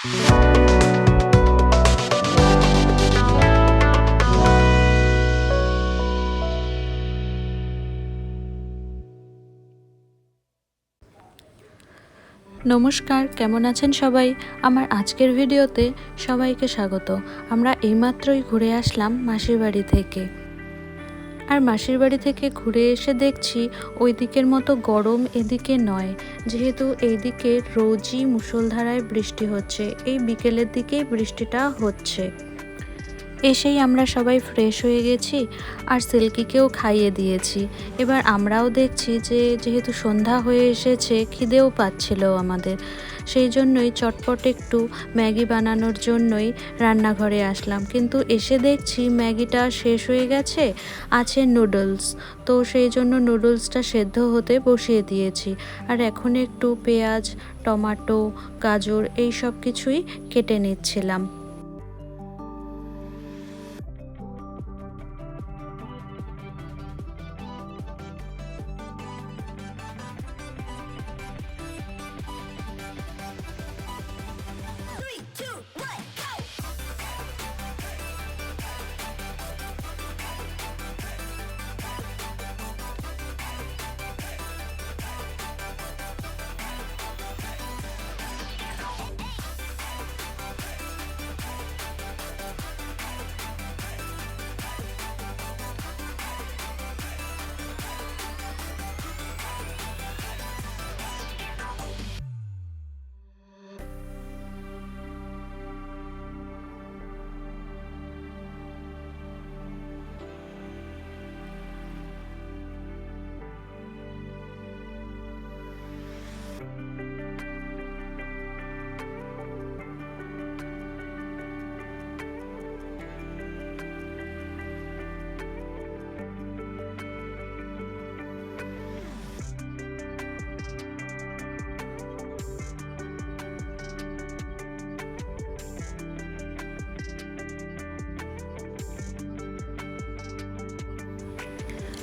নমস্কার, কেমন আছেন সবাই? আমার আজকের ভিডিওতে সবাইকে স্বাগত। আমরা এইমাত্রই ঘুরে আসলাম মাসির বাড়ি থেকে। আর মাসির বাড়ি থেকে ঘুরে এসে দেখছি ওই দিকের মতো গরম এদিকে নয়। যেহেতু এই দিকে রোজই মুসলধারায় বৃষ্টি হচ্ছে, এই বিকেলের দিকেই বৃষ্টিটা হচ্ছে। এসেই আমরা সবাই ফ্রেশ হয়ে গেছি আর সিল্কিকেও খাইয়ে দিয়েছি। এবার আমরাও দেখছি যে যেহেতু সন্ধ্যা হয়ে এসেছে, খিদেও পাচ্ছিল আমাদের। সেই জন্যই চটপট একটু ম্যাগি বানানোর জন্যই রান্নাঘরে আসলাম। কিন্তু এসে দেখছি ম্যাগিটা শেষ হয়ে গেছে, আছে নুডলস। তো সেই জন্য নুডলসটা সেদ্ধ হতে বসিয়ে দিয়েছি। আর এখন একটু পেঁয়াজ, টমাটো, গাজর, এই সব কিছুই কেটে নিচ্ছিলাম।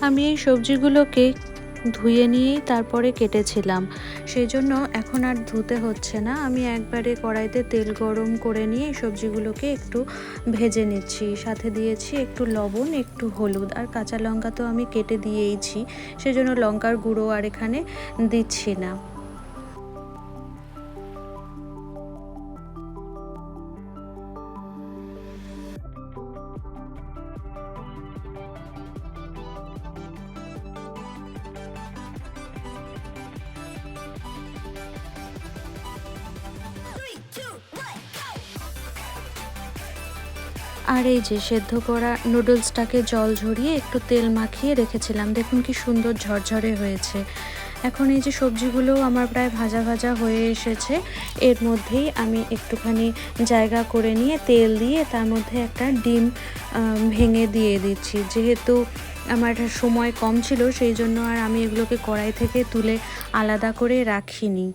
আমি এই সবজিগুলোকে ধুয়ে নিয়েই তারপরে কেটেছিলাম। সেই জন্য এখন আর ধুতে হচ্ছে না। আমি একবারে কড়াইতে তেল গরম করে নিয়ে সবজিগুলোকে একটু ভেজে নিচ্ছি। সাথে দিয়েছি একটু লবণ, একটু হলুদ আর কাঁচা লঙ্কা তো আমি কেটে দিয়েইছি। সেজন্য লঙ্কার গুঁড়ো আর এখানে দিচ্ছি না। আর এই যে সেদ্ধ করা নুডলসটাকে জল ঝরিয়ে একটু তেল মাখিয়ে রেখেছিলাম। দেখুন কি সুন্দর ঝরঝরে হয়েছে। এখন এই যে সবজিগুলো আমার প্রায় ভাজা ভাজা হয়ে এসেছে, এর মধ্যেই আমি একটুখানি জায়গা করে নিয়ে তেল দিয়ে তার মধ্যে একটা ডিম ভেঙে দিয়ে দিচ্ছি। যেহেতু আমার সময় কম ছিল, সেই জন্য আর আমি এগুলোকে কড়াই থেকে তুলে আলাদা করে রাখিনি।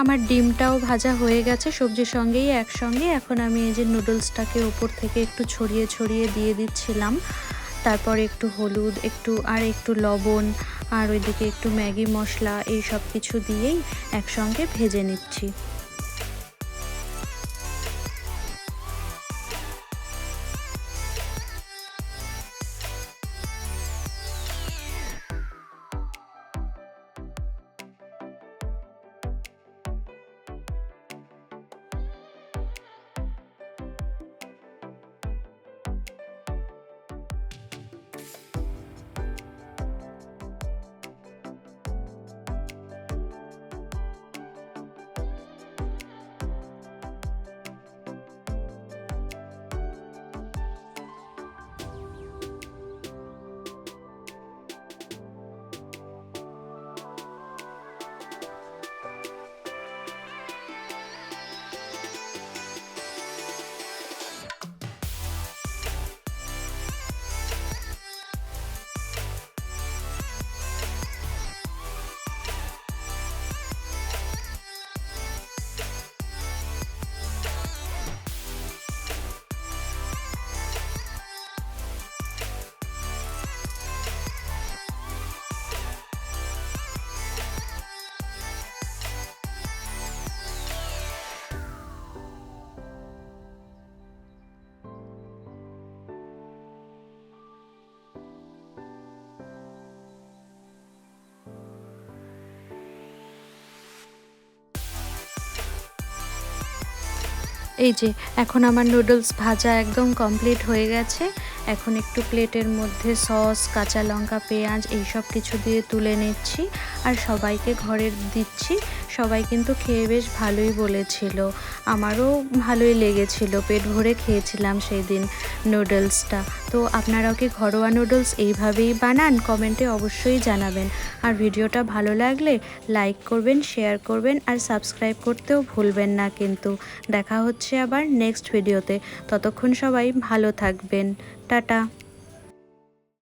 আমার ডিমটাও ভাজা হয়ে গেছে, সবজির সঙ্গেই একসঙ্গে। এখন আমি এই যে নুডলসটাকে ওপর থেকে একটু ছড়িয়ে ছড়িয়ে দিয়ে দিচ্ছিলাম। তারপরে একটু হলুদ, একটু, আর একটু লবণ, আর ওইদিকে একটু ম্যাগি মশলা, এই সব কিছু দিয়েই একসঙ্গে ভেজে নিচ্ছি। এই যে এখন আমার নুডলস ভাজা একদম কমপ্লিট হয়ে গেছে। এখন একটু প্লেটের মধ্যে সস, কাঁচা লঙ্কা, পেঁয়াজ এইসব কিছু দিয়ে তুলে নিচ্ছি। আর সবাইকে ঘরের দিচ্ছি। সবাই কিন্তু খেয়ে বেশ ভালোই বলেছিল। আমারও ভালোই লেগেছিল। পেট ভরে খেয়েছিলাম সেই দিন নুডলসটা। তো আপনারাও কি ঘরোয়া নুডলস এইভাবেই বানান? কমেন্টে অবশ্যই জানাবেন। আর ভিডিওটা ভালো লাগলে লাইক করবেন, শেয়ার করবেন আর সাবস্ক্রাইব করতেও ভুলবেন না কিন্তু। দেখা হচ্ছে আবার নেক্সট ভিডিওতে। ততক্ষণ সবাই ভালো থাকবেন। টাটা।